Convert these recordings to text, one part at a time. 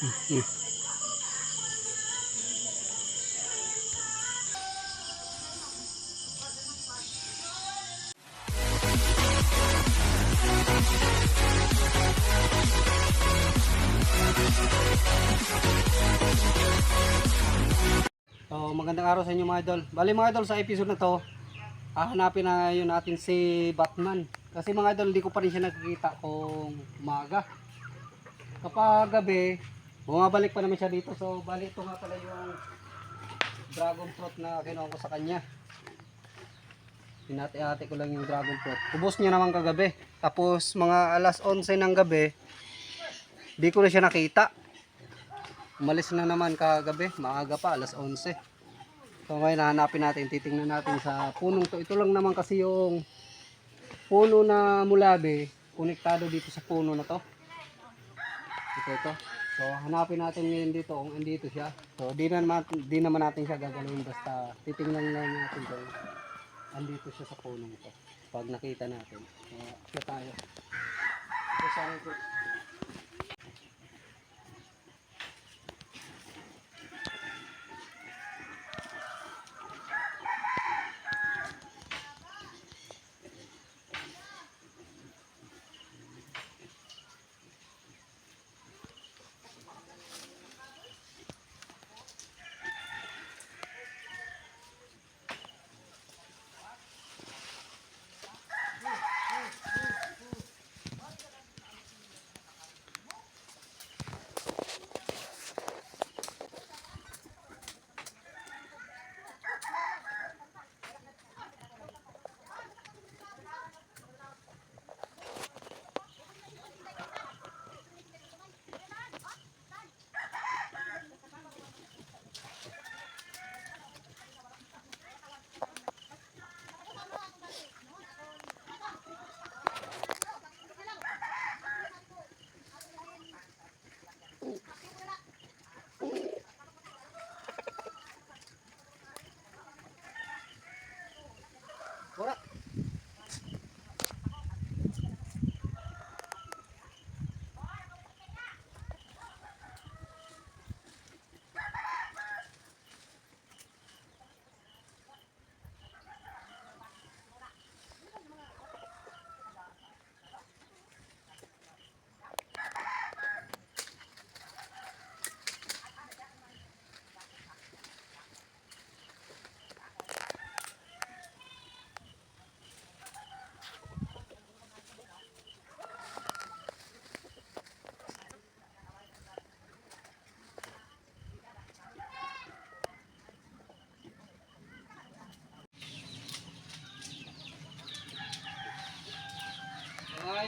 So, magandang araw sa inyo mga idol. Bali mga idol, sa episode na to, hahanapin na ngayon natin si Batman. Kasi mga idol, hindi ko pa rin siya nakikita kung umaga. Kapag gabi, bumabalik pa naman siya dito. So, bali ito nga pala yung dragon fruit na kinuha ko sa kanya. Hinati-hati ko lang yung dragon fruit. Ubos niya naman kagabi. Tapos mga alas 11 ng gabi, di ko na siya nakita. Umalis na naman kagabi, maaga pa, alas 11. So ngayon hahanapin natin, titingnan natin sa punong to. Ito lang naman kasi yung puno na mulabe, konektado dito sa puno na to. Ito ito. So hanapin natin ngayon dito kung andito siya. So di naman, di naman natin siya gagalawin basta titingnan lang natin kung andito siya sa punong to. Pag nakita natin. So, siya tayo. So, saan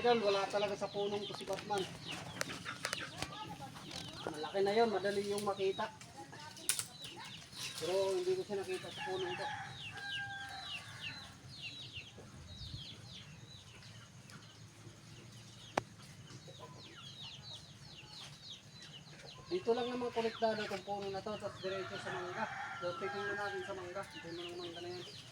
idol, wala talaga sa punong to si Batman. Malaki na yon, madali yung makita. Pero hindi ko siya nakita sa punong to. Dito lang naman konektado itong puno na to, tapos diretso sa mangga. So, tignan na natin sa mangga. Ito yung mangga na yan.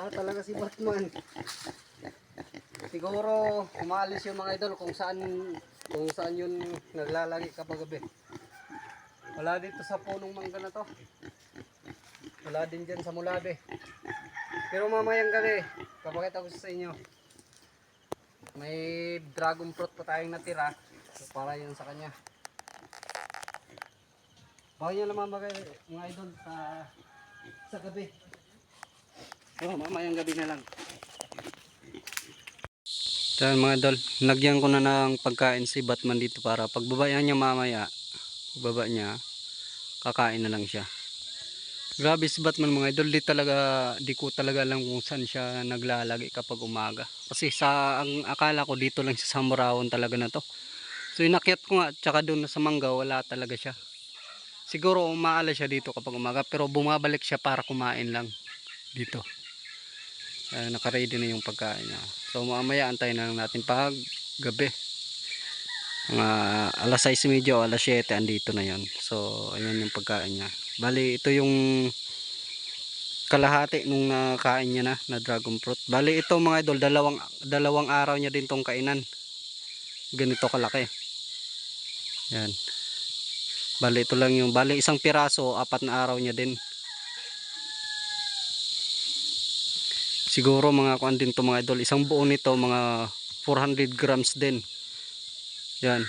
Wala talaga si Batman. Siguro umalis yung mga idol kung saan kung saan yun naglalagi kapag gabi. Wala dito sa punong mangga na to. Wala din dyan sa mulabe. Pero mamayang gabi, papakita ko sa inyo. May dragon fruit pa tayong natira. So para yun sa kanya. Baka nyo naman mga idol sa sa gabi. Oh, mamayang gabi na lang. Yan mga idol, nagyan ko na ng pagkain si Batman dito para pagbabayan niya mamaya, pagbaba niya, kakain na lang siya. Grabe si Batman mga idol, di talaga, di ko talaga alam kung saan siya naglalagi kapag umaga. Kasi sa, ang akala ko dito lang siya sa Morawon talaga na to. So inakyat ko nga, tsaka doon sa Mangga, wala talaga siya. Siguro umaala siya dito kapag umaga, pero bumabalik siya para kumain lang dito. Uh, nakaready na yung pagkain niya. So mamaya antayin na lang natin pag gabi. Mga alas 6 medyo, alas 7 andito na yon. So ayan yung pagkain niya. Bali ito yung kalahati nung nakain niya na na dragon fruit. Bali ito mga idol, dalawang dalawang araw niya din tong kainan. Ganito kalaki. Yan. Bali ito lang yung bali isang piraso, apat na araw niya din. Siguro mga kuan din to mga idol, isang buo nito mga 400 grams din. Yan.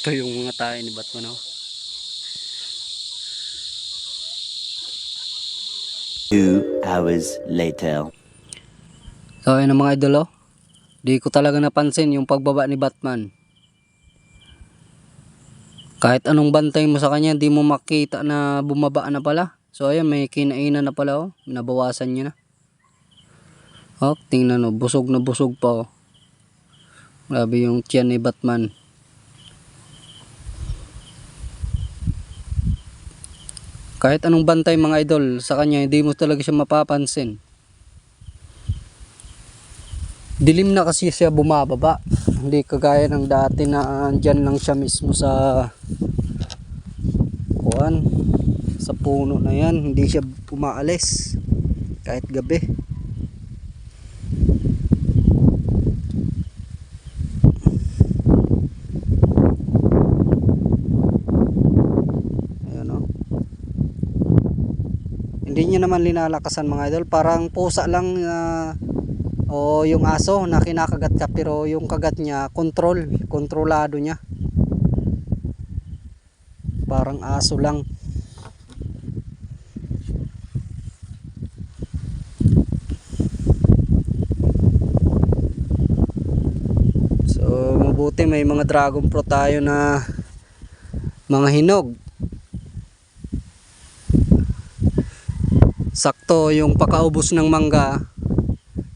Ito yung mga tayo ni Batman oh. Two hours later. So ayun ang mga idol oh. Di ko talaga napansin yung pagbaba ni Batman. Kahit anong bantay mo sa kanya, di mo makita na bumaba na pala. So ayan, may kinainan na pala oh. Nabawasan niya na. Oh, tingnan oh, busog na busog pa oh. Grabe yung tiyan ni Batman. Kahit anong bantay mga idol sa kanya, hindi mo talaga siya mapapansin. Dilim na kasi siya bumababa. Hindi kagaya ng dati na andyan lang siya mismo sa kuan puno na yan. Hindi siya pumaalis kahit gabi. Ayan o. Hindi niya naman linalakasan mga idol. Parang pusa lang na o yung aso na kinakagat ka pero yung kagat niya control, kontrolado niya. Parang aso lang. So mabuti may mga dragon fruit tayo na mga hinog. Sakto yung pakaubos ng mangga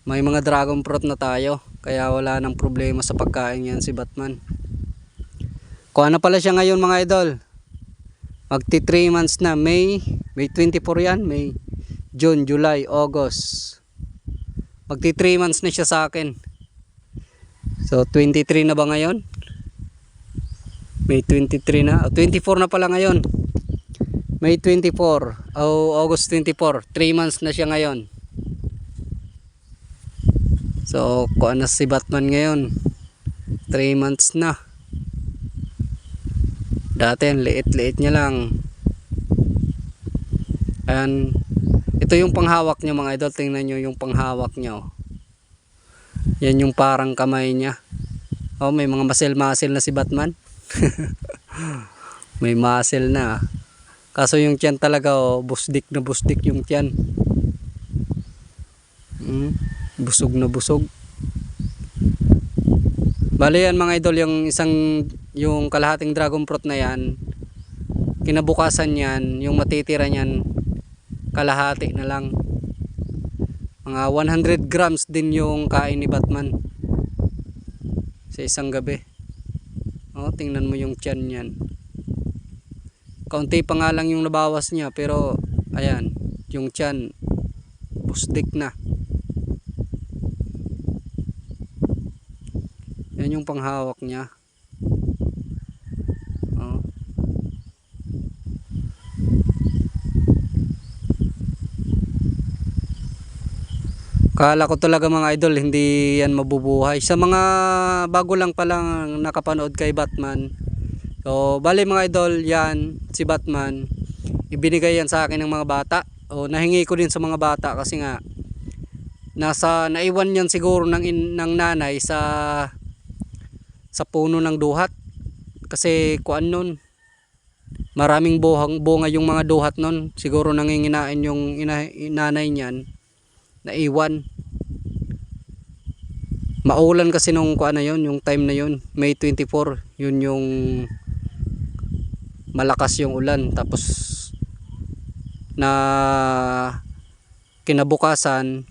may mga dragon fruit na tayo kaya wala nang problema sa pagkain yan si Batman. Kuha na pala siya ngayon mga idol. Magti 3 months na May May 24 yan May June, July, August. Magti 3 months na siya sa akin so 23 na ba ngayon May 23 na oh, 24 na pala ngayon May 24 o August 24 3 months na siya ngayon So, kuha na si Batman ngayon. 3 months na. Dati, liit-liit niya lang. Ayan. Ito yung panghawak niya mga idol. Tingnan nyo yung panghawak niya. Oh. Yan yung parang kamay niya. Oh, may mga muscle-muscle na si Batman. may muscle na. Kaso yung tiyan talaga, oh, busdik na busdik yung tiyan. Hmm busog na busog bali yan mga idol yung isang yung kalahating dragon fruit na yan kinabukasan yan yung matitira niyan kalahati na lang mga 100 grams din yung kain ni Batman sa isang gabi. Oh, tingnan mo yung tiyan niyan. Kaunti pa nga lang yung nabawas niya pero ayan yung tiyan busdik na. Yan yung panghawak niya Kala ko talaga mga idol, hindi yan mabubuhay. Sa mga bago lang palang nakapanood kay Batman. So, bali mga idol, yan, si Batman. Ibinigay yan sa akin ng mga bata. O, nahingi ko din sa mga bata kasi nga, nasa, naiwan yan siguro ng, in, ng nanay sa, sa puno ng duhat. Kasi, kuan nun, maraming buhang, bunga yung mga duhat nun. Siguro nanginginain yung ina, nanay niyan naiwan. Maulan kasi nung kuan na yun, yung time na yun, May 24, yun yung malakas yung ulan. Tapos na kinabukasan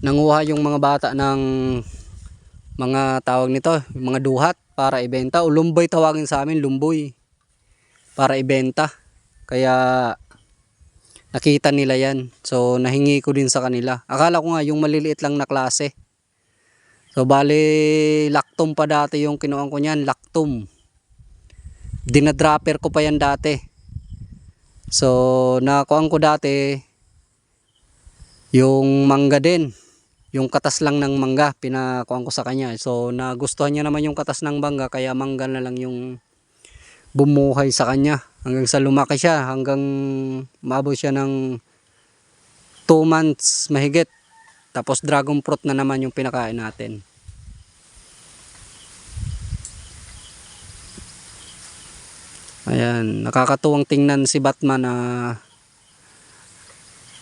nanguha yung mga bata ng mga tawag nito, mga duhat para ibenta. O lumboy tawagin sa amin, lumboy. Para ibenta. Kaya nakita nila yan. So, nahingi ko din sa kanila. Akala ko nga yung maliliit lang na klase. So, bali, laktum pa dati yung kinuha ko niyan. Laktum. Dinadropper ko pa yan dati. So, nakuha ko dati yung mangga din. Yung katas lang ng mangga, pinakuha ko sa kanya. So, nagustuhan niya naman yung katas ng mangga, kaya mangga na lang yung bumuhay sa kanya hanggang sa lumaki siya hanggang maabot siya ng 2 months mahigit. Tapos dragon fruit na naman yung pinakain natin. Ayan nakakatuwang tingnan si Batman na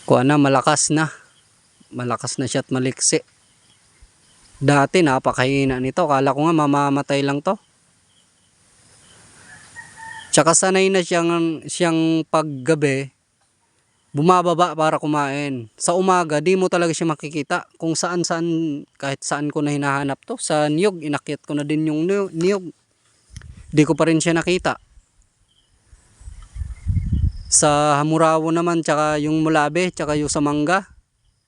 kuha na malakas na. Malakas na siya at maliksi. Dati napakahina nito. Kala ko nga mamamatay lang to Tsaka sanay na siyang, siyang paggabi, bumababa para kumain. Sa umaga, di mo talaga siya makikita. Kung saan saan, kahit saan ko na hinahanap to. Sa niyog, inakyat ko na din yung niyo- niyog. Di ko pa rin siya nakita. Sa Hamurawo naman, tsaka yung mulabe, tsaka yung sa mangga.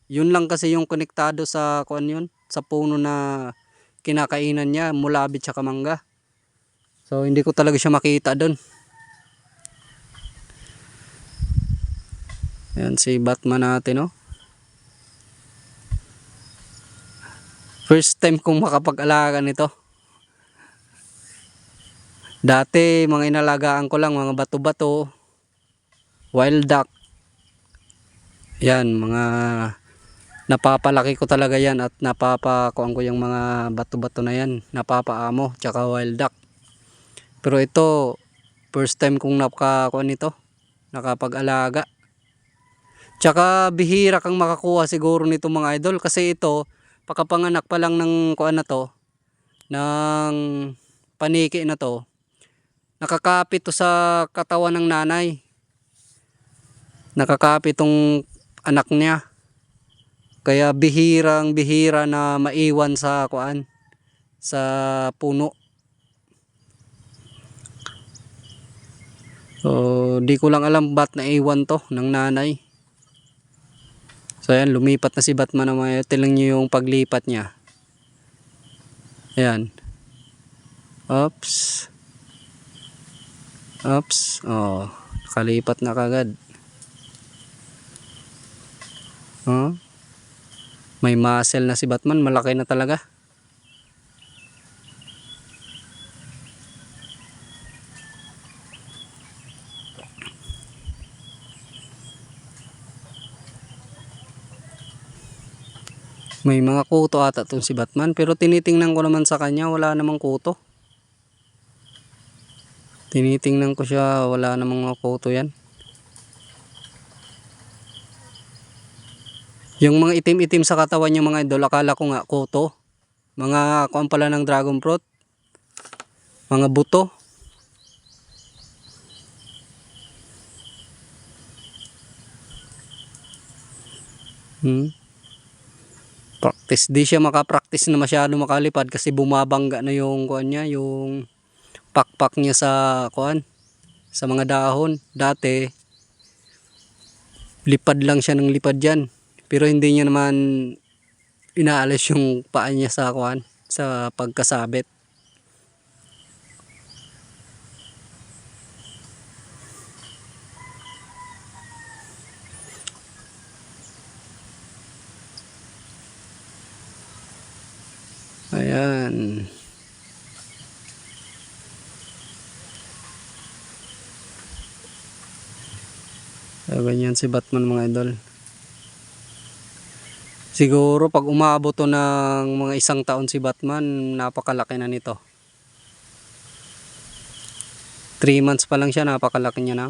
Yun lang kasi yung konektado sa kuan yun, sa puno na kinakainan niya, mulabe tsaka mangga. So hindi ko talaga siya makita doon. Ayan si Batman natin oh. First time kong makapag-alaga nito. Dati mga inalagaan ko lang mga bato-bato, wild duck. Yan mga napapalaki ko talaga yan at napapakuan ko yung mga bato-bato na yan, napapaamo tsaka wild duck. Pero ito, first time kong nakakuha nito. Nakapag-alaga. Tsaka bihira kang makakuha siguro nito mga idol. Kasi ito, pakapanganak pa lang ng kuan na to, ng paniki na to, nakakapit to sa katawan ng nanay. Nakakapit tong anak niya. Kaya bihirang bihira na maiwan sa kuan sa puno. So, di ko lang alam ba't naiwan to ng nanay. So, ayan, lumipat na si Batman na mga tilang nyo yung paglipat niya. Ayan. Oops. Oops. Oh, nakalipat na kagad. Oh. May muscle na si Batman, malaki na talaga. May mga kuto ata tong si Batman pero tinitingnan ko naman sa kanya wala namang kuto. Tinitingnan ko siya wala namang mga kuto yan. Yung mga itim-itim sa katawan niya mga idol akala ko nga kuto. Mga kuan pala ng dragon fruit. Mga buto. Hmm practice. Di siya makapractice na masyado makalipad kasi bumabangga na yung kuan niya yung pakpak niya sa kuan sa mga dahon. Dati lipad lang siya ng lipad diyan pero hindi niya naman inaalis yung paa niya sa kuan sa pagkasabit Ayan. So, ganyan si Batman mga idol. Siguro pag umabot to ng mga isang taon si Batman, napakalaki na nito. 3 months pa lang siya, napakalaki niya na.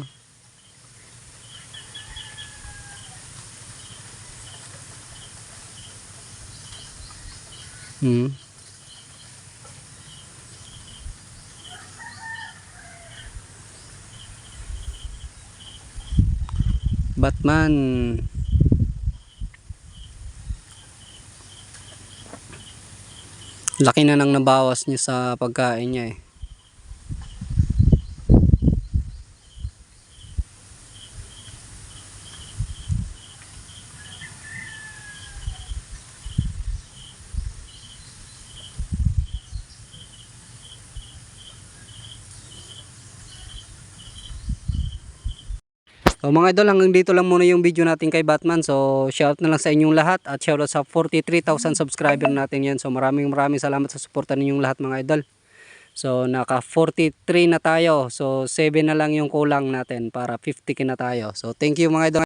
Hmm. Batman. Laki na nang nabawas niya sa pagkain niya eh. So mga idol, hanggang dito lang muna yung video natin kay Batman. So shout na lang sa inyong lahat at shout out sa 43,000 subscriber natin yan. So maraming maraming salamat sa suporta ninyong lahat mga idol. So naka 43 na tayo. So 7 na lang yung kulang natin para 50k na tayo. So thank you mga idol.